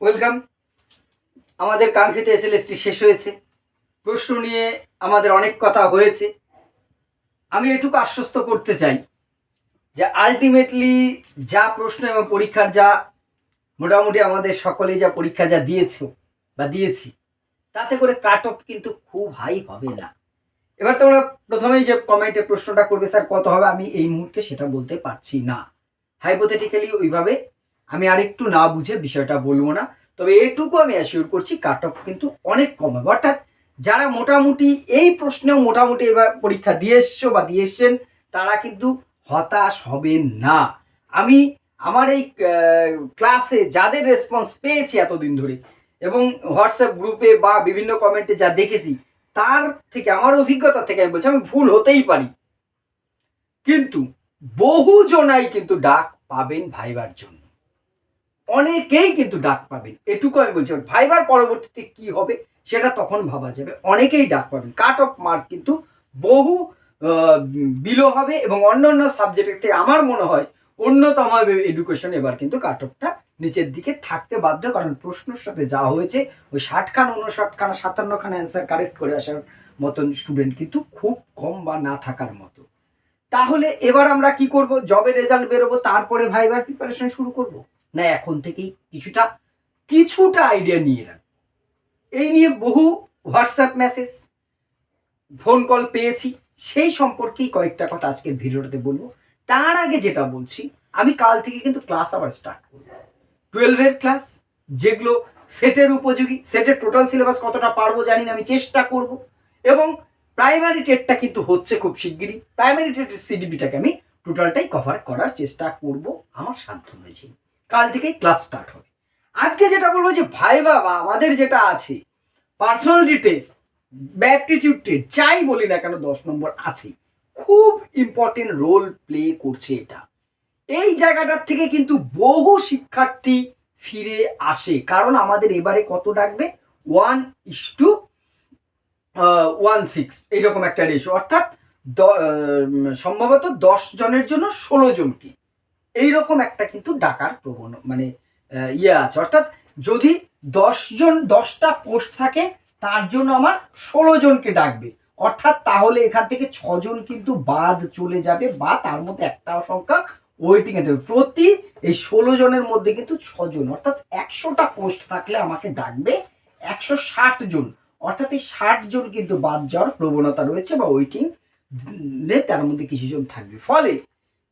Welcome. আমাদের কাঙ্ক্ষিত SLST শেষ হয়েছে। প্রশ্ন নিয়ে আমাদের অনেক কথা হয়েছে। আমি এটুকু আশ্বস্ত করতে চাই যে আলটিমেটলি যা প্রশ্ন এবং পরীক্ষার যা মোটামুটি আমাদের সকলেই যা পরীক্ষা যা দিয়েছে বা দিয়েছি, তাতে করে কাট অফ কিন্তু খুব হাই হবে না। এবার তোমরা প্রথমেই যে কমেন্টে প্রশ্নটা করবে, স্যার, কত হবে, আমি এই মুহূর্তে সেটা বলতে পারছি না। হাইপোথেটিক্যালি ওইভাবে আমি আরেকটু না বুঝে বিষয়টা বলব না, তবে এটুকু আমি অ্যাসিওর করছি কাট অফ কিন্তু অনেক কম হবে। অর্থাৎ যারা মোটামুটি এই প্রশ্নেও মোটামুটি এবার পরীক্ষা দিয়ে এসছো বা দিয়ে এসছেন, তারা কিন্তু হতাশ হবেন না। আমি আমার এই ক্লাসে যাদের রেসপন্স পেয়েছি এতদিন ধরে এবং হোয়াটসঅ্যাপ গ্রুপে বা বিভিন্ন কমেন্টে যা দেখেছি, তার থেকে, আমার অভিজ্ঞতা থেকে আমি বলছি, আমি ভুল হতেই পারি। কিন্তু বহু জনাই কিন্তু ডাক পাবেন ভাইবার জন্য। অনেকেই কিন্তু ডাক পাবেন। এটুকু আমি বলছি ভাইবার পরবর্তীতে কি হবে সেটা তখন ভাবা যাবে। অনেকেই ডাক পাবেন। কাট অফ মার্ক কিন্তু বহু বিলো হবে এবং অন্য অন্য সাবজেক্টের থেকে আমার মনে হয় অন্যতম এডুকেশন। এবার কিন্তু কাট অফটা নিচের দিকে থাকতে বাধ্য, কারণ প্রশ্নের সাথে যা হয়েছে, ওই ষাট খান উনষাট খানা সাতান্ন খানা অ্যান্সার কারেক্ট করে আসার মতন স্টুডেন্ট কিন্তু খুব কম বা না থাকার মতো। তাহলে এবার আমরা কি করব? জবের রেজাল্ট বেরোবো, তারপরে ভাইবার প্রিপারেশন শুরু করব? না, এখন থেকেই কিছুটা কিছুটা আইডিয়া নিয়ে রাখ এই নিয়ে বহু হোয়াটসঅ্যাপ মেসেজ ফোন কল পেয়েছি। সেই সম্পর্কেই কয়েকটা কথা আজকের ভিডিওটাতে বলব। তার আগে যেটা বলছি, আমি কাল থেকে কিন্তু ক্লাস আবার স্টার্ট করব। টুয়েলভের ক্লাস যেগুলো সেটের উপযোগী সেটের টোটাল সিলেবাস কতটা পারব জানি না, আমি চেষ্টা করব। এবং প্রাইমারি টেটটা কিন্তু হচ্ছে খুব শিগগিরই। প্রাইমারি টেটের সিডিবিটাকে আমি টোটালটাই কভার করার চেষ্টা করব, আমার সাধ্য হয়েছে কাল থেকেই ক্লাস স্টার্ট হবে। আজকে যেটা বলব যে, ভাই বাবা, আমাদের যেটা আছে পার্সোনালিটি টেস্ট ব্যাপটিটিউড টেস্ট যাই বলি না কেন, দশ নম্বর আছে খুব ইম্পর্টেন্ট রোল প্লে করছে এটা। এই জায়গাটার থেকে কিন্তু বহু শিক্ষার্থী ফিরে আসে। কারণ আমাদের এবারে কত ডাকবে? One is to one six এইরকম একটা রেশো অর্থাৎ সম্ভবত দশ জনের জন্য ষোলো জনকে। এইরকম একটা কিন্তু ডাকার প্রবণ মানে ইয়ে আছে। অর্থাৎ যদি দশ জন, দশটা পোস্ট থাকে, তার জন্য আমার ষোলো জনকে ডাকবে। অর্থাৎ তাহলে এখান থেকে ছজন কিন্তু বাদ চলে যাবে বা তার মধ্যে একটা সংখ্যা ওয়েটিং এ দেবে। প্রতি এই ষোলো জনের মধ্যে কিন্তু ছজন, অর্থাৎ একশোটা পোস্ট থাকলে আমাকে ডাকবে একশো ষাট জন। অর্থাৎ এই ষাট জন কিন্তু বাদ যাওয়ার প্রবণতা রয়েছে বা ওয়েটিং তার মধ্যে কিছু জন থাকবে। ফলে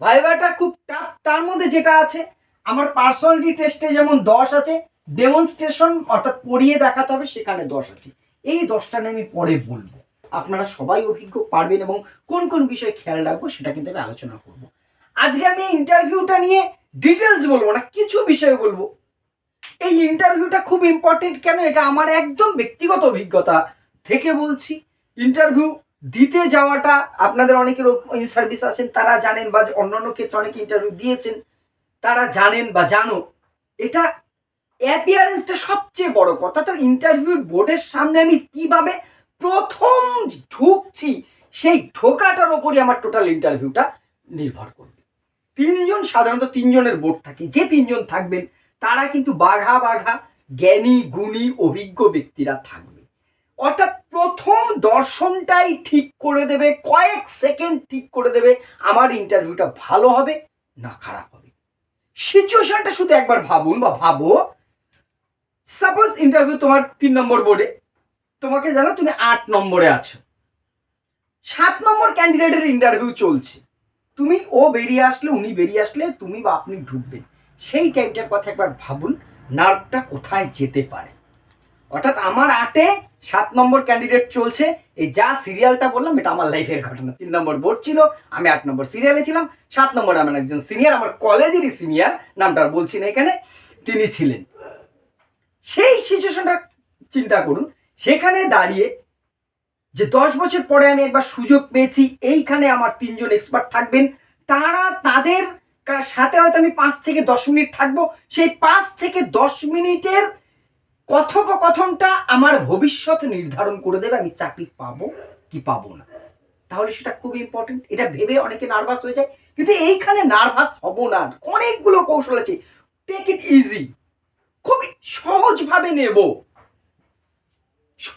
ভাইভাটা খুব টাফ তার মধ্যে যেটা আছে, আমার পার্সোনালিটি টেস্টে যেমন দশ আছে ডেমনস্ট্রেশন অর্থাৎ পড়িয়ে দেখাতে হবে, সেখানে দশ আছে। এই দশটা নিয়ে আমি পরে বলব। আপনারা সবাই অভিজ্ঞ পারবেন এবং কোন কোন বিষয়ে খেয়াল রাখব, সেটা কিন্তু আমি আলোচনা করব। আজকে আমি ইন্টারভিউটা নিয়ে ডিটেলস বলব না, কিছু বিষয় বলব। এই ইন্টারভিউটা খুব ইম্পর্টেন্ট কেন? এটা আমার একদম ব্যক্তিগত অভিজ্ঞতা থেকে বলছি। ইন্টারভিউ দিতে যাওয়াটা আপনাদের অনেকের ইন সার্ভিস আছেন, তারা জানেন বা অন্যান্য ক্ষেত্রে অনেকে ইন্টারভিউ দিয়েছেন, তারা জানেন বা জানো। এটা অ্যাপিয়ারেন্সটা সবচেয়ে বড় কথা। তো ইন্টারভিউ বোর্ডের সামনে আমি কীভাবে প্রথম ঢুকছি, সেই ঢোকাটার ওপরই আমার টোটাল ইন্টারভিউটা নির্ভর করবে। তিনজন, সাধারণত তিনজনের বোর্ড থাকে। যে তিনজন থাকবেন, তারা কিন্তু বাঘা বাঘা জ্ঞানী, গুণী, অভিজ্ঞ ব্যক্তিরা থাকবে। অর্থাৎ প্রথম দর্শনটাই ঠিক করে দেবে, কয়েক সেকেন্ড ঠিক করে দেবে, আমার ইন্টারভিউটা ভালো হবে না খারাপ হবে। সিচুয়েশনটা শুধু একবার ভাবুন বা ভাবো। সাপোজ ইন্টারভিউ তোমার তিন নম্বর বোর্ডে তোমাকে জানো তুমি আট নম্বরে আছো। সাত নম্বর ক্যান্ডিডেটের ইন্টারভিউ চলছে। তুমি ও বেরিয়ে আসলে, উনি বেরিয়ে আসলে তুমি বা আপনি ঢুকবেন। সেই টাইমটার কথা একবার ভাবুন নার্ভটা কোথায় যেতে পারে? অর্থাৎ আমার আটে সাত নম্বর ক্যান্ডিডেট চলছে। এই যা সিরিয়ালটা বললাম, এটা আমার লাইফের ঘটনা। তিন নম্বর বোর্ড ছিল, আমি আট নম্বর সিরিয়ালে ছিলাম, সাত নম্বরে আমার একজন সিনিয়র আমার কলেজেরই সিনিয়র নামটা বলছি না এখানে, তিনি ছিলেন। সেই সিচুয়েশনটা চিন্তা করুন, সেখানে দাঁড়িয়ে যে দশ বছর পরে আমি একবার সুযোগ পেয়েছি, এইখানে আমার তিনজন এক্সপার্ট থাকবেন, তারা তাদের সাথে হয়তো আমি পাঁচ থেকে দশ মিনিট থাকব, সেই পাঁচ থেকে দশ মিনিটের কথোপকথনটা আমার ভবিষ্যৎ নির্ধারণ করে দেবে, আমি চাকরি পাবো কি পাবো না। তাহলে সেটা খুব ইম্পর্টেন্ট এটা ভেবে অনেকে নার্ভাস হয়ে যায়, কিন্তু এইখানে নার্ভাস হব না। অনেকগুলো কৌশল আছে। টেক ইট ইজি সহজ সহজভাবে নেব।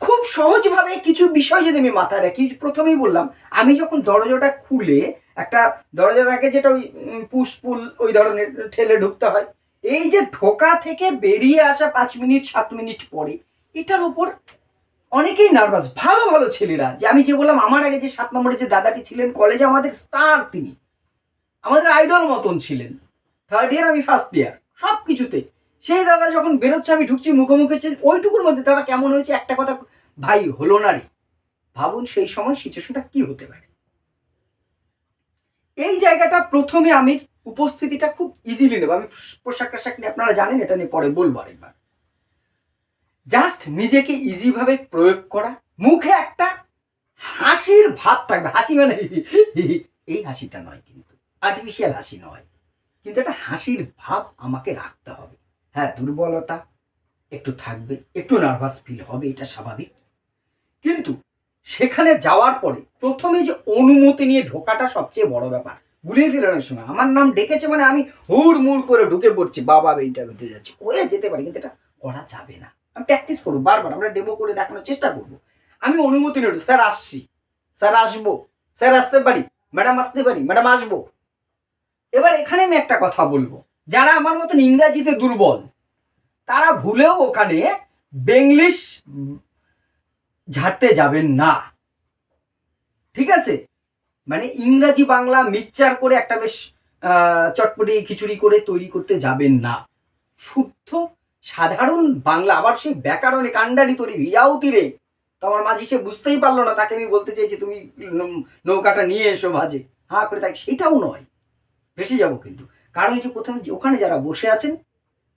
খুব সহজভাবে কিছু বিষয় যদি আমি মাথায় রাখি, প্রথমেই বললাম, আমি যখন দরজাটা খুলে একটা, দরজা থাকে যেটা ওই পুশ পুল ওই ধরনের ঠেলে ঢুকতে হয় এই যে ঢোকা থেকে বেরিয়ে আসা পাঁচ মিনিট, সাত মিনিট পরে, এটার উপর অনেকেই নার্ভাস ভালো ভালো ছেলেরা, যে আমি যে বললাম, আমার আগে যে সাত নম্বরে যে দাদাটি ছিলেন কলেজে আমাদের স্টার তিনি। আমাদের আইডল মতন ছিলেন। থার্ড ইয়ার আমি ফার্স্ট ইয়ার সব কিছুতে সেই দাদা যখন বেরোচ্ছে, আমি ঢুকছি মুখোমুখি ওইটুকুর মধ্যে দাদা কেমন হয়েছে, একটা কথা, ভাই, হলো না রে। ভাবুন সেই সময় সিচুয়েশনটা কি হতে পারে? এই জায়গাটা প্রথমে আমি উপস্থিতিটা খুব ইজিলি নেব। আমি পোশাক আশাক নিয়ে, আপনারা জানেন, এটা নিয়ে পরে বলব আরেকবার। জাস্ট নিজেকে ইজিভাবে প্রয়োগ করা। মুখে একটা হাসির ভাব থাকবে। হাসি মানে এই হাসিটা নয় কিন্তু। আর্টিফিশিয়াল হাসি নয়। কিন্তু একটা হাসির ভাব আমাকে রাখতে হবে। হ্যাঁ দুর্বলতা একটু থাকবে, একটু নার্ভাস ফিল হবে, এটা স্বাভাবিক। কিন্তু সেখানে যাওয়ার পরে প্রথমে যে অনুমতি নিয়ে ঢোকাটা সবচেয়ে বড় ব্যাপার গুলিয়ে অনেক সময়। আমার নাম ডেকেছে মানে আমি হুড় মুড় করে ঢুকে পড়ছি, বাবা ইন্টারভিউতে যাচ্ছি। ওয়ে যেতে পারি, কিন্তু এটা করা যাবে না। আমি প্র্যাকটিস করব, বারবার আমরা ডেমো করে দেখানোর চেষ্টা করব। আমি অনুমতি নেব, স্যার আসছি। স্যার আসব, স্যার আসতে পারি ম্যাডাম আসতে পারি ম্যাডাম আসব। এবার এখানে আমি একটা কথা বলব, যারা আমার মতন ইংরাজিতে দুর্বল, তারা ভুলেও ওখানে বেঙ্গলিশ ঝাড়তে যাবেন না। ঠিক আছে? মানে ইংরাজি বাংলা মিক্সচার করে একটা বেশ চটপটি খিচুড়ি করে তৈরি করতে যাবেন না। শুদ্ধ, সাধারণ বাংলা, আবার সেই ব্যাকরণে কান্ডারি তৈরি ভিজাও তীরে তো আমার মাঝি সে বুঝতেই পারল না, তাকে আমি বলতে চাইছি, তুমি নৌকাটা নিয়ে এসো ভাজে হা করে তাকে সেটাও নয়, ভেসে যাব কিন্তু। কারণ হচ্ছে প্রথমে ওখানে যারা বসে আছেন,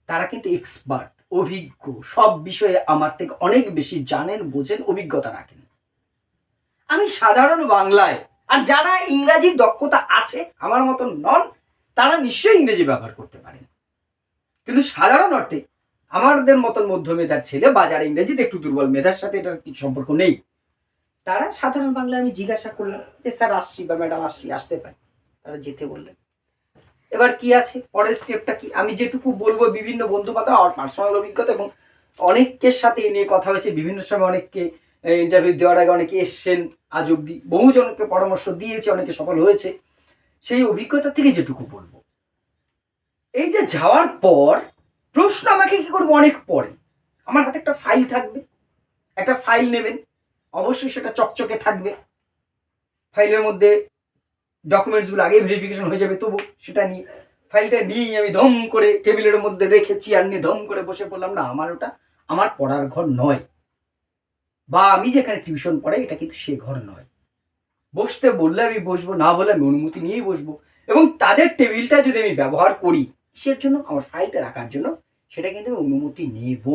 তারা কিন্তু এক্সপার্ট অভিজ্ঞ, সব বিষয়ে আমার থেকে অনেক বেশি জানেন, বোঝেন, অভিজ্ঞতা রাখেন। আমি সাধারণ বাংলায় আর যারা ইংরাজির দক্ষতা আছে, আমার মতন নন, তারা নিশ্চয়ই ইংরেজি ব্যবহার করতে পারেন। কিন্তু সাধারণ অর্থে, আমাদের মতন মধ্য মেধার ছেলে বা যারা ইংরেজিতে একটু দুর্বল, মেধার সাথে এটার কিছু সম্পর্ক নেই? তারা সাধারণ বাংলায় আমি জিজ্ঞাসা করলাম যে, স্যার, আসছি বা ম্যাডাম, আসছি, আসতে পারি। তারা যেতে বললেন। এবার কি আছে? পরের স্টেপটা কি? আমি যেটুকু বলব, বিভিন্ন বন্ধু বান্ধব আমার পার্সোনাল অভিজ্ঞতা এবং অনেকের সাথে এ নিয়ে কথা হয়েছে। বিভিন্ন সময় অনেককে ইন্টারভিউ দেওয়ার আগে অনেকে এসছেন, আজ অব্দি বহুজনকে পরামর্শ দিয়েছে, অনেকে সফল হয়েছে। সেই অভিজ্ঞতা থেকে যেটুকু বলব, এই যে যাওয়ার পর প্রশ্ন আমাকে কি করব অনেক পরে। আমার হাতে একটা ফাইল থাকবে, একটা ফাইল নেবেন, অবশ্যই সেটা চকচকে থাকবে। ফাইলের মধ্যে ডকুমেন্টসগুলো আগে ভেরিফিকেশন হয়ে যাবে তবু সেটা নিয়ে ফাইলটা নিয়েই আমি ধম করে টেবিলের মধ্যে রেখে চেয়ার নিয়ে ধম করে বসে পড়লাম না, আমার ওটা আমার পড়ার ঘর নয়। বা আমি যেখানে টিউশন পড়াই, এটা কিন্তু সে ঘর নয়। বসতে বললে আমি বসবো, না বলে আমি অনুমতি নিয়েই বসবো। এবং তাদের টেবিলটা যদি আমি ব্যবহার করি কিসের জন্য আমার ফাইলটা রাখার জন্য সেটা কিন্তু আমি অনুমতি নেব।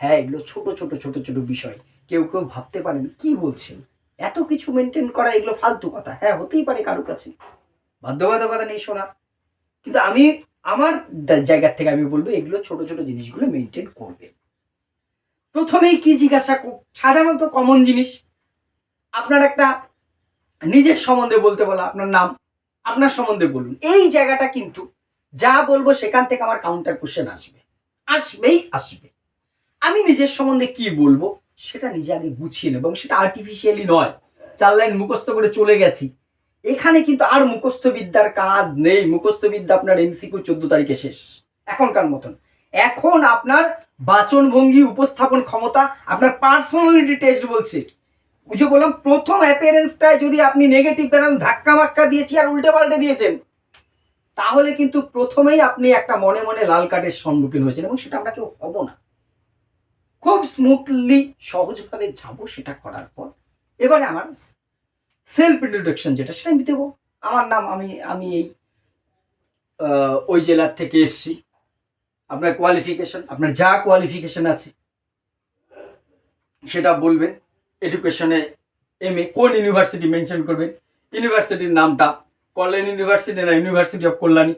হ্যাঁ এগুলো ছোট ছোট ছোট ছোট বিষয়। কেউ কেউ ভাবতে পারেন, কি বলছেন? এত কিছু মেনটেন করা এগুলো ফালতু কথা। হ্যাঁ হতেই পারে কারও কাছে। বাধ্যবাধকতা নেই শোনা কিন্তু আমি, আমার জায়গার থেকে আমি বলব, এগুলো ছোট ছোট জিনিসগুলো মেনটেন করবে। প্রথমেই কি জিজ্ঞাসা সাধারণত কমন জিনিস। আপনার একটা নিজের সম্বন্ধে বলতে বলা, আপনার নাম, আপনার সম্বন্ধে বলুন। এই জায়গাটা কিন্তু যা বলব সেখান থেকে আমার কাউন্টার কোশ্চেন আসবে। আসবেই আসবে। আমি নিজের সম্বন্ধে কি বলব সেটা নিজে আগে গুছিয়ে নেব এবং সেটা আর্টিফিশিয়ালি নয়। চার লাইন মুখস্থ করে চলে গেছি। এখানে কিন্তু আর মুখস্থ বিদ্যার কাজ নেই। মুখস্থ বিদ্যা আপনার এমসিকিউ চোদ্দ তারিখে শেষ। এখনকার মতন। এখন আপনার বাচন ভঙ্গি উপস্থাপন ক্ষমতা আপনার পার্সোনালিটি টেস্ট বলছে। বুঝে বললাম, প্রথম অ্যাপিয়ারেন্সটায় যদি আপনি নেগেটিভ দেন ধাক্কা মাক্কা দিয়েছি আর উল্টে পাল্টে দিয়েছেন। তাহলে কিন্তু প্রথমেই আপনি একটা মনে মনে লাল কার্ডের সম্মুখীন হয়েছেন এবং সেটা আমরা কেউ হব না। খুব স্মুথলি সহজভাবে যাব সেটা করার পর। এবারে আমার সেলফ ইন্ট্রোডাকশন যেটা, সেটা আমি দেবো। আমার নাম, আমি আমি এই ওই জেলার থেকে এসছি। আপনার কোয়ালিফিকেশন আপনার যা কোয়ালিফিকেশন আছে, সেটা বলবেন। এডুকেশনে এম এ কোন ইউনিভার্সিটি মেনশন করবেন? ইউনিভার্সিটির নামটা, কল্যাণ ইউনিভার্সিটি না university of Kalyani?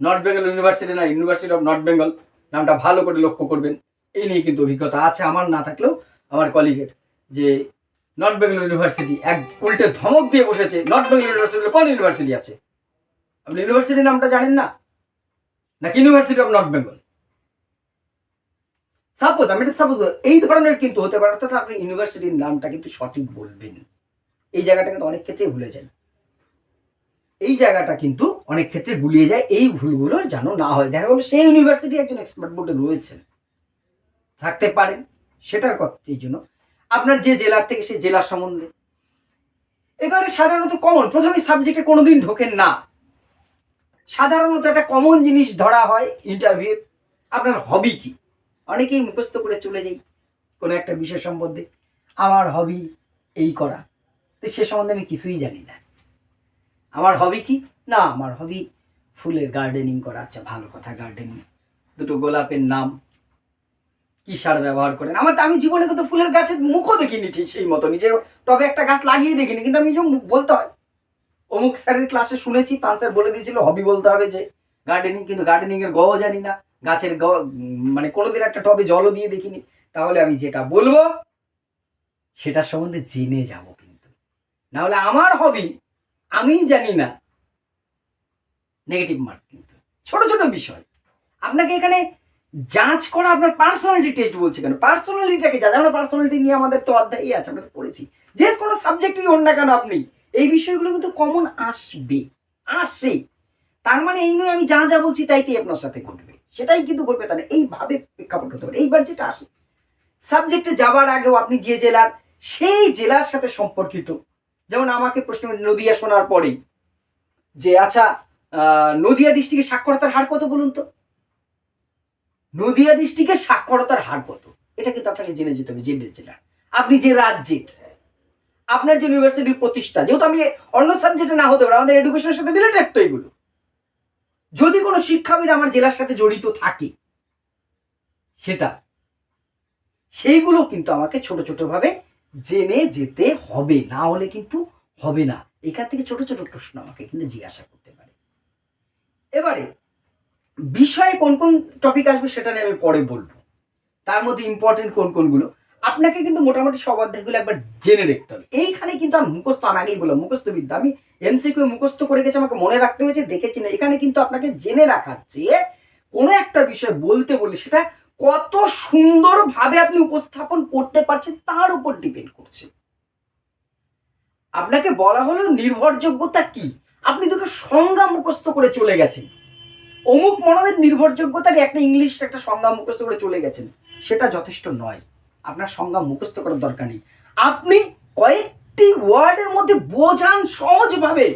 North Bengal university না ইউনিভার্সিটি অফ নর্থ বেঙ্গল নামটা ভালো করে লক্ষ্য করবেন। এই নিয়ে কিন্তু অভিজ্ঞতা আছে আমার, না থাকলেও আমার কলিগের যে নর্থ বেঙ্গল ইউনিভার্সিটি এক উল্টে ধমক দিয়ে বসেছে নর্থ বেঙ্গল ইউনিভার্সিটি কোন ইউনিভার্সিটি আছে? আপনি ইউনিভার্সিটির নামটা জানেন না? নাকি university of north Bengal suppose আমি এটা সাপোজ এই ধরনের কিন্তু হতে পারে, অর্থাৎ আপনি ইউনিভার্সিটির নামটা কিন্তু সঠিক বলবেন। এই জায়গাটা কিন্তু অনেক ক্ষেত্রে ভুলে যায়। এই জায়গাটা কিন্তু অনেক ক্ষেত্রে গুলিয়ে যায়, এই ভুলগুলো যেন না হয়। দেখা গেলো সেই ইউনিভার্সিটি একজন এক্সপার্ট বোর্ডে রয়েছেন। থাকতে পারেন, সেটার কথা জন্য। আপনার যে জেলার থেকে সেই জেলার সম্বন্ধে। এবারে সাধারণত কমন প্রথমে সাবজেক্টে কোনোদিন ঢোকেন না। সাধারণত একটা কমন জিনিস ধরা হয় ইন্টারভিউ আপনার হবি কি? অনেকেই মুখস্থ করে চলে যাই কোনো একটা বিষয় সম্বন্ধে। আমার হবি এই করা। তো সে সম্বন্ধে আমি কিছুই জানি না। আমার হবি কি? না, আমার হবি ফুলের গার্ডেনিং করা। আচ্ছা ভালো কথা গার্ডেনিং দুটো গোলাপের নাম কি সার ব্যবহার করেন? আমার তো, আমি জীবনে কিন্তু ফুলের গাছের মুখও দেখিনি ঠিক সেই মতো। নিজে টবে একটা গাছ লাগিয়ে দেখিনি, কিন্তু আমি যে মুখ বলতে হয়। অমুক স্যারের ক্লাসে শুনেছি, পান স্যার বলে দিয়েছিল হবি বলতে হবে যে গার্ডেনিং কিন্তু গার্ডেনিং এর গও জানি না। গাছের মানে কোনোদিন একটা টবে জলও দিয়ে দেখিনি। তাহলে আমি যেটা বলব, সেটার সম্বন্ধে জেনে যাব কিন্তু। না হলে আমার হবি আমি জানি না। নেগেটিভ মার্ক কিন্তু। ছোট ছোট বিষয়। আপনাকে এখানে যাচ করা আপনার পার্সোনালিটি টেস্ট বলছে কেন? পার্সোনালিটিটাকে যা আমরা পার্সোনালিটি নিয়ে আমাদের তো অধ্যায়ই আছে, আমরা তো পড়েছি। যে কোনো সাবজেক্টই হন না কেন আপনি, এই বিষয়গুলো কিন্তু কমন আসবে। আসে। তার মানে এই নয় আমি যা যা বলছি তাইতেই আপনার সাথে ঘটবে। সেটাই কিন্তু ঘটবে তাহলে, এইভাবে প্রেক্ষাপট হতে পারে। এইবার যেটা আসে সাবজেক্টে যাবার আগেও আপনি যে জেলার, সেই জেলার সাথে সম্পর্কিত। যেমন আমাকে প্রশ্ন নদিয়া শোনার পরেই যে আচ্ছা নদিয়া ডিস্ট্রিক্টের সাক্ষরতার হার কত বলুন তো? নদিয়া ডিস্ট্রিক্টের সাক্ষরতার হার কত? এটা কিন্তু আপনাকে জেনে যেতে হবে, জেনে জেলার আপনি যে রাজ্যের, আপনার যে ইউনিভার্সিটির প্রতিষ্ঠা, যেহেতু আমি অন্য সাবজেক্টে না হতে পারে, আমাদের এডুকেশনের সাথে রিলেটেড তো এগুলো। যদি কোনো শিক্ষাবিদ আমার জেলার সাথে জড়িত থাকে, সেটা, সেইগুলো কিন্তু আমাকে ছোট ছোট ভাবে জেনে যেতে হবে, না হলে কিন্তু হবে না। এখান থেকে ছোট ছোট প্রশ্ন আমাকে কিন্তু জিজ্ঞাসা করতে পারে। এবারে, বিষয়ে কোন কোন টপিক আসবে সেটা নিয়ে আমি পরে বলব। তার মধ্যে ইম্পর্টেন্ট কোন কোনগুলো? আপনাকে কিন্তু মোটামুটি সব অধ্যায়গুলো একবার জেনে রাখতে হবে। এইখানে কিন্তু আর মুখস্থ আমি আগেই বললাম মুখস্থ বিদ্যা আমি এমসিকিউ মুখস্থ করে গেছি, আমাকে মনে রাখতে হয়েছে, দেখেছি না। এখানে কিন্তু আপনাকে জেনে রাখার চেয়ে কোনো একটা বিষয় বলতে বললে সেটা কত সুন্দরভাবে আপনি উপস্থাপন করতে পারছেন, তার উপর ডিপেন্ড করছে। আপনাকে বলা হলো নির্ভরযোগ্যতা কি? আপনি দুটো সংজ্ঞা মুখস্থ করে চলে গেছেন। অমুক মনোবেদ নির্ভরযোগ্যতার একটা ইংলিশ একটা সংজ্ঞা মুখস্থ করে চলে গেছেন। সেটা যথেষ্ট নয়। আপনার সংজ্ঞা মুখস্থ করার দরকার নেই। আপনি কয়েকটি ওয়ার্ডের মধ্যে বোঝান সহজভাবে।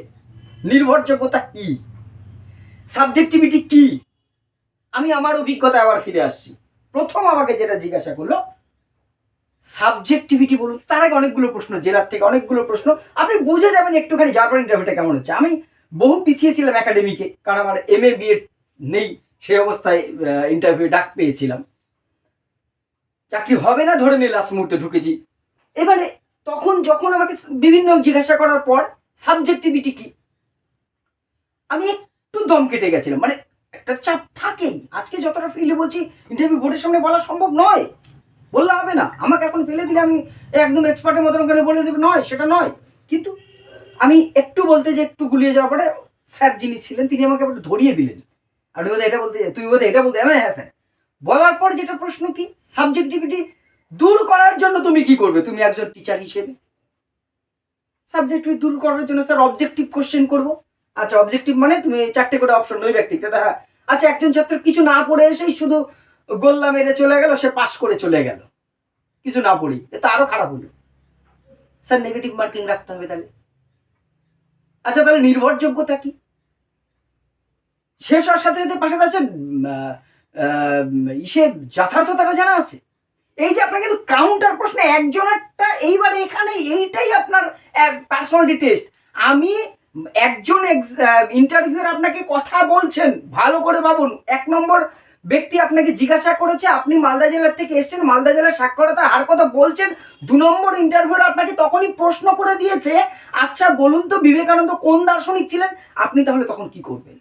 নির্ভরযোগ্যতা কি? সাবজেক্টিভিটি কি? আমি আমার অভিজ্ঞতা আবার ফিরে আসছি। প্রথম আমাকে যেটা জিজ্ঞাসা করল, সাবজেক্টিভিটি বলুন, তার আগে অনেকগুলো প্রশ্ন, জেলার থেকে অনেকগুলো প্রশ্ন। আপনি বুঝে যাবেন একটুখানি যার পর ইন্টারভিউটা কেমন হচ্ছে। আমি বহু পিছিয়ে ছিলাম একাডেমিকে কারণ আমার এম এ বিএড নেই, সেই অবস্থায় ইন্টারভিউ ডাক পেয়েছিলাম। চাকরি হবে না ধরে নিয়ে লাস্ট মুহূর্তে ঢুকেছি। এবারে তখন যখন আমাকে বিভিন্ন জিজ্ঞাসা করার পর সাবজেক্টিভিটি কি? আমি একটু দম কেটে গেছিলাম। মানে একটা চাপ থাকেই। আজকে যতটা ফিলে বলছি ইন্টারভিউ বোর্ডের সামনে বলা সম্ভব নয়। বললে হবে না। আমাকে এখন ফেলে দিলে আমি একদম এক্সপার্টের মতন করে বলে দেবে, নয়, সেটা নয়। কিন্তু আমি একটু বলতে যে একটু গুলিয়ে যাওয়ার পরে স্যার যিনি ছিলেন, তিনি আমাকে ধরিয়ে দিলেন। আপনি বোধহয় এটা বলতে তুমি বোধহয় এটা বলতে হ্যাঁ হ্যাঁ স্যার। বলার পর যেটা প্রশ্ন কি? সাবজেক্টিভিটি দূর করার জন্য তুমি কি করবে? তুমি একজন টিচার হিসেবে। সাবজেক্টিভিটি দূর করার জন্য স্যার অবজেক্টিভ কোশ্চেন করব। আচ্ছা অবজেক্টিভ মানে তুমি চারটে করে অপশন নই ব্যক্তিকে হ্যাঁ। আচ্ছা একজন ছাত্র কিছু না পড়ে এসেই শুধু গোল্লা মেরে চলে গেল, সে পাস করে চলে গেল। কিছু না পড়ি, এ তো আরও খারাপ হলো। স্যার নেগেটিভ মার্কিং রাখতে হবে তাহলে। আচ্ছা তাহলে নির্ভরযোগ্যতা কি? শেষ হওয়ার সাথে সাথে পাশে আছে ইসে যথার্থতাটা জানা আছে? এই যে আপনার কিন্তু কাউন্টার প্রশ্নে একজনেরটা এইবারে এখানে এইটাই আপনার পার্সোনালিটি টেস্ট আমি একজন ইন্টারভিউর আপনাকে কথা বলছেন, ভালো করে ভাবুন। এক নম্বর ব্যক্তি আপনাকে জিজ্ঞাসা করেছে, আপনি মালদা জেলার থেকে এসেছেন, মালদা জেলার সাক্ষরতার হার কথা বলছেন। দু নম্বর ইন্টারভিউর আপনাকে তখনই প্রশ্ন করে দিয়েছে আচ্ছা বলুন তো, বিবেকানন্দ কোন দার্শনিক ছিলেন? আপনি তাহলে তখন কি করবেন?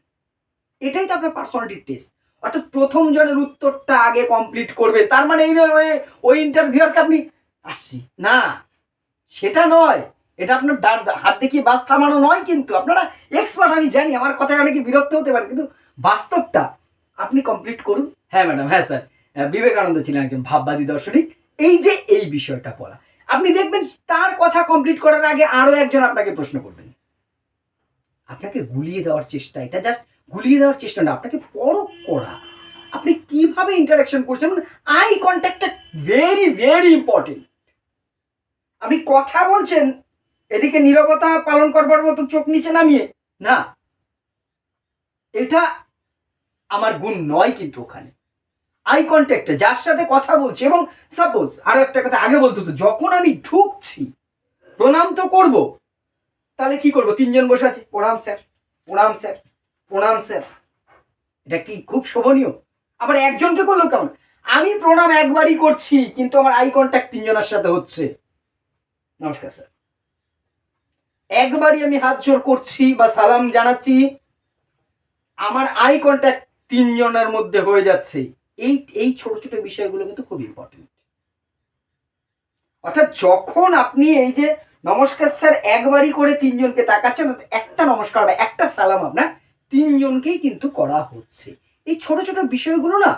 এটাই তো আপনার পার্সোনালিটি টেস্ট অর্থাৎ প্রথম জনের উত্তরটা আগে কমপ্লিট করবে। তার মানে এই নয়, ওই- ইন্টারভিউয়ারকে আপনি আসছি। না, সেটা নয়। এটা আপনার হাত দেখিয়ে বাস থামানো নয় কিন্তু। আপনারা এক্সপার্ট আমি জানি, আমার কথায় অনেকে বিরক্ত হতে পারে, কিন্তু বাস্তবটা আপনি কমপ্লিট করুন। হ্যাঁ ম্যাডাম হ্যাঁ স্যার বিবেকানন্দ ছিলেন একজন ভাববাদী দর্শনিক। এই যে এই বিষয়টা বলা আপনি দেখবেন তার কথা কমপ্লিট করার আগে আরও একজন আপনাকে প্রশ্ন করবেন। আপনাকে গুলিয়ে দেওয়ার চেষ্টা, এটা জাস্ট গুলিয়ে দেওয়ার চেষ্টা না, আপনাকে পরখ করা। আপনি কীভাবে ইন্টারাকশন করছেন? আই কন্ট্যাক্টটা ভেরি ভেরি ইম্পর্টেন্ট আপনি কথা বলছেন, এদিকে নীরবতা পালন করবার মতো চোখ নিচে নামিয়ে। না, এটা আমার গুণ নয় কিন্তু ওখানে। আই কন্ট্যাক্টে যার সাথে কথা বলছি, এবং সাপোজ আরও একটা কথা, আগে বলতো তো, যখন আমি ঢুকছি, প্রণাম তো করব, তাহলে কি করব? তিনজন বসে আছি, প্রণাম স্যার প্রণাম স্যার। প্রণাম, স্যার। এটা কি খুব শোভনীয়? আবার একজনকে করল কেমন? আমি প্রণাম একবারই করছি, কিন্তু আমার আই কন্ট্যাক্ট তিনজনের সাথে হচ্ছে। নমস্কার, স্যার। একবারই আমি হাত জোর করছি বা সালাম জানাচ্ছি, আমার আই কন্ট্যাক্ট তিনজনের মধ্যে হয়ে যাচ্ছে। এই এই ছোট ছোট বিষয়গুলো কিন্তু খুব ইম্পর্টেন্ট অর্থাৎ যখন আপনি এই যে নমস্কার, স্যার, একবারই করে তিনজনকে তাকাচ্ছেন একটা নমস্কার একটা সালাম আপনার তিনজনকেই কিন্তু করা হচ্ছে। এই ছোট ছোট বিষয়গুলো না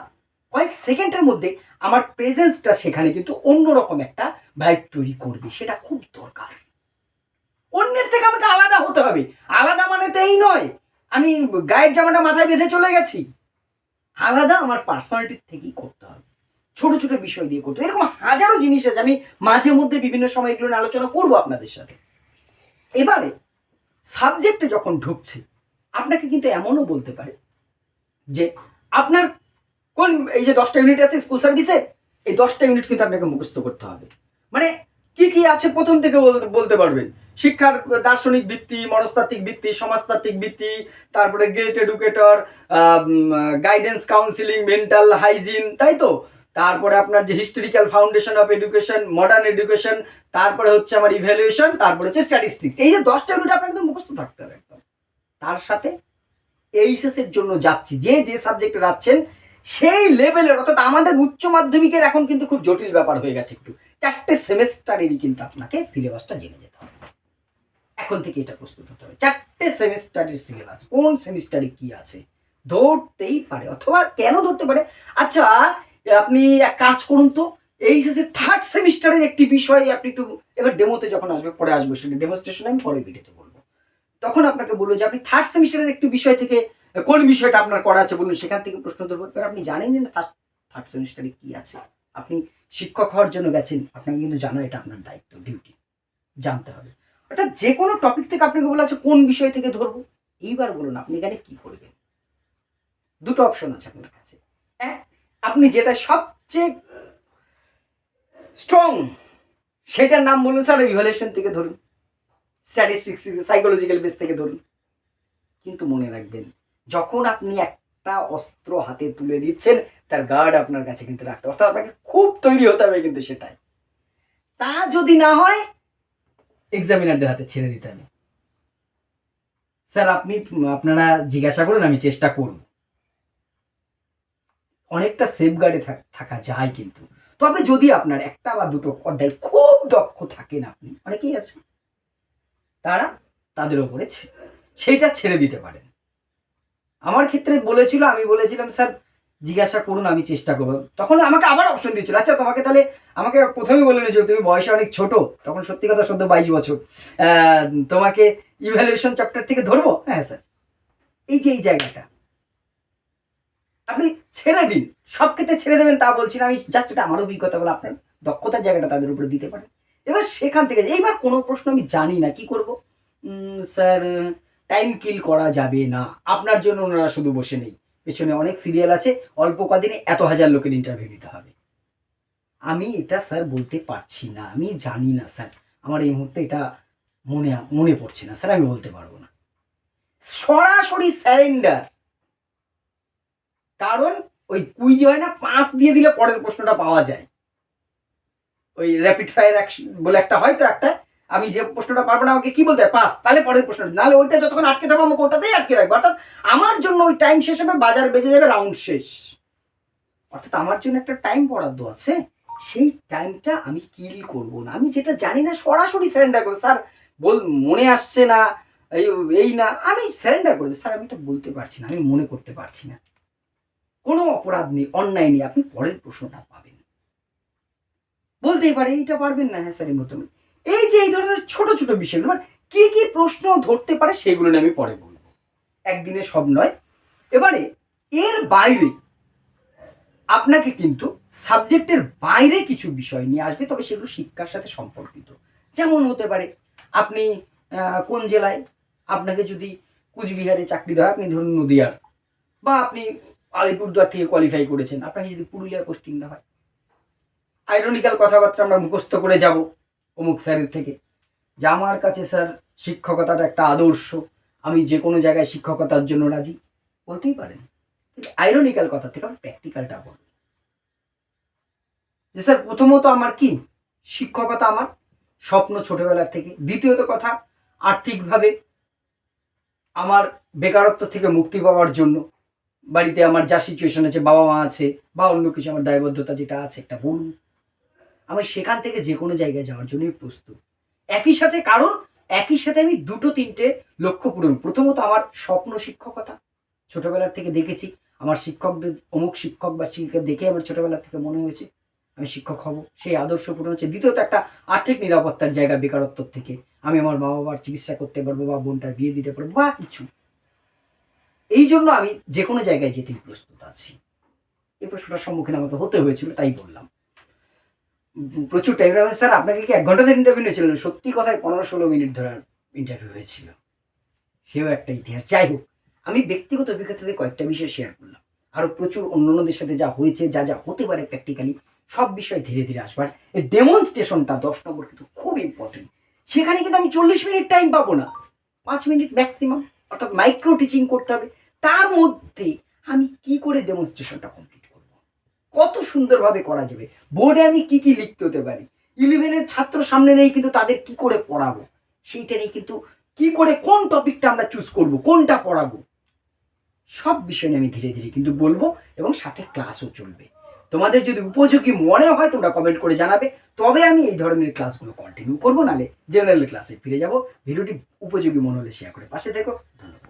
কয়েক সেকেন্ডের মধ্যে আমার প্রেজেন্সটা সেখানে কিন্তু অন্যরকম একটা ভাইব তৈরি করবে, সেটা খুব দরকার। অন্যের থেকে আমাকে আলাদা হতে হবে। আলাদা মানে তো এই নয়। আমি গায়ের জামাটা মাথায় বেঁধে চলে গেছি। আলাদা আমার পার্সোনালিটির থেকেই করতে হবে। ছোট ছোট বিষয় দিয়ে করতে এরকম হাজারো জিনিস আছে। আমি মাঝে মধ্যে বিভিন্ন সময় এগুলো নিয়ে আলোচনা করব আপনাদের সাথে। এবারে সাবজেক্টে যখন ঢুকছে আপনাকে কিন্তু এমনও বলতে পারে যে আপনার কোন, এই যে দশটা ইউনিট আছে স্কুল সার্ভিসে এই দশটা ইউনিট কিন্তু আপনাকে মুখস্থ করতে হবে। মানে কি কি আছে প্রথম থেকে বলতে পারবেন? শিক্ষার দার্শনিক ভিত্তি মনস্তাত্ত্বিক ভিত্তি সমাজতাত্ত্বিক ভিত্তি তারপরে great educator guidance counselling mental hygiene তাই তো? তারপরে আপনার যে historical foundation of education modern education তারপরে হচ্ছে আমার ইভ্যালুয়েশন তারপরে হচ্ছে স্ট্যাটিস্টিক্স এই যে দশটা ইউনিট আপনার একদম মুখস্থ থাকতে হবে। তার সাথে এইচএস এর জন্য যাচ্ছি। যে যে সাবজেক্টে যাচ্ছেন, সেই লেভেলের অর্থাৎ আমাদের উচ্চ মাধ্যমিকের এখন কিন্তু খুব জটিল ব্যাপার হয়ে গেছে একটু। চারটে সেমেস্টারেরই কিন্তু আপনাকে সিলেবাসটা জেনে যেতে হবে। এখন থেকে এটা প্রস্তুত হতে হবে। চারটে সেমিস্টারের সিলেবাস কোন সেমিস্টারে কি আছে? ধরতেই পারে, অথবা কেন ধরতে পারে? আচ্ছা আপনি এক কাজ করুন তো। এই শেষে থার্ড সেমিস্টারের একটি বিষয় আপনি একটু এবার ডেমোতে যখন আসবে, পরে আসবে, সেটা ডেমোস্ট্রেশন আমি পরে ভিডিওতে বলব। তখন আপনাকে বলব যে আপনি থার্ড সেমিস্টারের একটি বিষয় থেকে, কোন বিষয়টা আপনার করা আছে বলুন, সেখান থেকে প্রশ্ন ধরবো। এবার আপনি জানেন না থার্ড সেমিস্টারে কি আছে? আপনি শিক্ষক হওয়ার জন্য গেছেন, আপনাকে কিন্তু জানা এটা আপনার দায়িত্ব ডিউটি জানতে হবে। অর্থাৎ যে কোনো টপিক থেকে আপনাকে বলা আছে কোন বিষয় থেকে ধরবো? এইবার বলুন, আপনি এখানে কি করবেন? দুটো অপশন আছে আপনার কাছে। এক, আপনি যেটা সবচেয়ে স্ট্রং সেটার নাম বলুন স্যার ইভ্যালুয়েশন থেকে ধরুন। স্ট্যাটিস্টিক্স সাইকোলজিক্যাল বেস থেকে ধরুন। কিন্তু মনে রাখবেন, যখন আপনি একটা অস্ত্র হাতে তুলে দিচ্ছেন, তার গার্ড আপনার কাছে কিন্তু রাখতে অর্থাৎ আপনাকে খুব তৈরি হতে হবে কিন্তু সেটাই। তা যদি না হয় এক্সামিনারদের হাতে ছেড়ে দিতে হবে। স্যার, আপনি, আপনারা জিজ্ঞাসা করুন, আমি চেষ্টা করব। অনেকটা সেফ গার্ডে থাকা যায় কিন্তু। তবে যদি আপনার একটা বা দুটো অধ্যায় খুব দক্ষ থাকেন আপনি, অনেকেই আছে। তারা তাদের ওপরে সেইটা ছেড়ে দিতে পারেন। আমার ক্ষেত্রে বলেছিল, আমি বলেছিলাম, স্যার, জিজ্ঞাসা করুন, আমি চেষ্টা করব। তখন আমাকে আবার অপশন দিয়েছিল আচ্ছা তোমাকে তাহলে আমাকে প্রথমেই বলে নিয়েছিল, তুমি বয়সে অনেক ছোট, তখন সত্যি কথা সদ্য বাইশ বছর। তোমাকে ইভ্যালুয়েশন চ্যাপ্টার থেকে ধরবো? হ্যাঁ স্যার। এই যে, এই জায়গাটা। আপনি ছেড়ে দিন সব ক্ষেত্রে ছেড়ে দেবেন তা বলছি না, আমি জাস্ট এটা আমার অভিজ্ঞতা বলে আপনার দক্ষতার জায়গাটা তাদের উপরে দিতে পারেন। এবার সেখান থেকে এইবার কোনো প্রশ্ন আমি জানি না, কি করব? স্যার টাইম কিল করা যাবে না। আপনার জন্য ওনারা শুধু বসে নেই। পেছনে অনেক সিরিয়াল আছে। অল্প কদিনে এত হাজার লোকের ইন্টারভিউ নিতে হবে। আমি এটা, স্যার, বলতে পারছি না। আমি জানি না, স্যার। আমার এই মুহূর্তে এটা মনে মনে পড়ছে না। স্যার, আমি বলতে পারব না। সরাসরি স্যারেন্ডার কারণ ওই কুইজ হয় না পাঁচ দিয়ে দিলে পরের প্রশ্নটা পাওয়া যায়। ওই র্যাপিড ফায়ার অ্যাকশন বলে একটা হয়, তো একটা আমি যে প্রশ্নটা পারব না, আমাকে কি বলতে হয়? পাস, তাহলে পরের প্রশ্নটা। নাহলে ওইটা যতক্ষণ আটকে থাকব আমাকে ওটাতেই আটকে রাখব। অর্থাৎ আমার জন্য ওই টাইম শেষ হবে, বাজার বেজে যাবে রাউন্ড শেষ। অর্থাৎ আমার জন্য একটা টাইম বরাদ্দ আছে, সেই টাইমটা আমি কিল করব না। আমি যেটা জানি না, সরাসরি স্যারেন্ডার করব। স্যার, বল, মনে আসছে না, এই এই না, আমি স্যারেন্ডার করব স্যার, আমি এটা বলতে পারছি না, আমি মনে করতে পারছি না। কোনো অপরাধ নেই, অন্যায় নেই। আপনি পরের প্রশ্নটা পাবেন। বলতেই পারে, এইটা পারবেন না হ্যাঁ স্যার, এই মতন এই যে এই ধরনের ছোট ছোট বিষয়গুলো মানে কি কি প্রশ্ন ধরতে পারে সেগুলো নিয়ে আমি পরে বলব। একদিনে সব নয়। এবারে এর বাইরে আপনাকে কিন্তু সাবজেক্টের বাইরে কিছু বিষয় নিয়ে আসবে, তবে সেগুলো শিক্ষার সাথে সম্পর্কিত। যেমন হতে পারে, আপনি কোন জেলায় আপনাকে যদি কুচবিহারে চাকরি দেওয়া আপনি ধরুন নদিয়ার, বা আপনি আলিপুরদুয়ার থেকে কোয়ালিফাই করেছেন, আপনাকে যদি পুরুলিয়ার পোস্টিং দেওয়া হয় আইরনিক্যাল কথাবার্তা আমরা মুখস্থ করে যাব অমুক স্যারের থেকে। যে আমার কাছে, স্যার শিক্ষকতাটা একটা আদর্শ। আমি যে কোনো জায়গায় শিক্ষকতার জন্য রাজি। বলতেই পারেন। কিন্তু আইরনিক্যাল কথা থেকে আমি প্র্যাকটিক্যালটা বলব যে স্যার, প্রথমত আমার কি? শিক্ষকতা আমার স্বপ্ন ছোটবেলার থেকে। দ্বিতীয়ত কথা, আর্থিকভাবে আমার বেকারত্ব থেকে মুক্তি পাওয়ার জন্য বাড়িতে আমার যা সিচুয়েশন আছে বাবা মা আছে, বা অন্য কিছু, আমার দায়বদ্ধতা যেটা আছে, একটা বলুন। আমি সেখান থেকে যে কোনো জায়গায় যাওয়ার জন্যই প্রস্তুত। একই সাথে কারণ, একই সাথে আমি দুটো তিনটে লক্ষ্য পূরণ প্রথমত আমার স্বপ্ন শিক্ষকতা, ছোটবেলার থেকে দেখেছি। আমার শিক্ষকদের, অমুক শিক্ষক বা শিক্ষিকা দেখে আমার ছোটবেলার থেকে মনে হয়েছে, আমি শিক্ষক হব, সেই আদর্শ পূরণ হচ্ছে। দ্বিতীয়ত একটা আর্থিক নিরাপত্তার জায়গা বেকারত্ব থেকে। আমি আমার মা বাবার চিকিৎসা করতে পারব বা বোনটার বিয়ে দিতে পারব বা কিছু। এই জন্য আমি যে কোনো জায়গায় যেতেই প্রস্তুত আছি। এই প্রশ্নটার সম্মুখীন আমাকে হতে হয়েছিল, তাই বললাম। প্রচুর টাইম লাগবে স্যার আপনাকে কি এক ঘণ্টা ধরে ইন্টারভিউ নিয়েছিল সত্যি কথায় পনেরো ষোলো মিনিট ধরে ইন্টারভিউ হয়েছিল। সেও একটা ইতিহাস। যাই হোক, আমি ব্যক্তিগত অভিজ্ঞতাতে কয়েকটা বিষয় শেয়ার করলাম। আরও প্রচুর অন্যান্যদের সাথে যা হয়েছে, যা যা হতে পারে প্র্যাকটিক্যালি সব বিষয় ধীরে ধীরে আসবার এই ডেমনস্ট্রেশনটা দশ নম্বর কিন্তু খুব ইম্পর্টেন্ট সেখানে কিন্তু আমি চল্লিশ মিনিট টাইম পাবো না। পাঁচ মিনিট ম্যাক্সিমাম অর্থাৎ মাইক্রো টিচিং করতে হবে। তার মধ্যে আমি কি করে ডেমনস্ট্রেশনটা কমপ্লিট কত সুন্দরভাবে করা যাবে। বোর্ডে আমি কি কি লিখতে হতে পারি? ইলেভেনের ছাত্র সামনে নেই, কিন্তু তাদের কি করে পড়াবো? সেইটা নিয়ে কিন্তু কি করে, কোন টপিকটা আমরা চুজ করব, কোনটা পড়াবো? সব বিষয় নিয়ে আমি ধীরে ধীরে কিন্তু বলব এবং সাথে ক্লাসও চলবে। তোমাদের যদি উপযোগী মনে হয়, তোমরা কমেন্ট করে জানাবে। তবে আমি এই ধরনের ক্লাসগুলো কন্টিনিউ করব, নালে জেনারেল ক্লাসে ফিরে যাব। ভিডিওটি উপযোগী মনে হলে শেয়ার করে পাশে থেকো। ধন্যবাদ।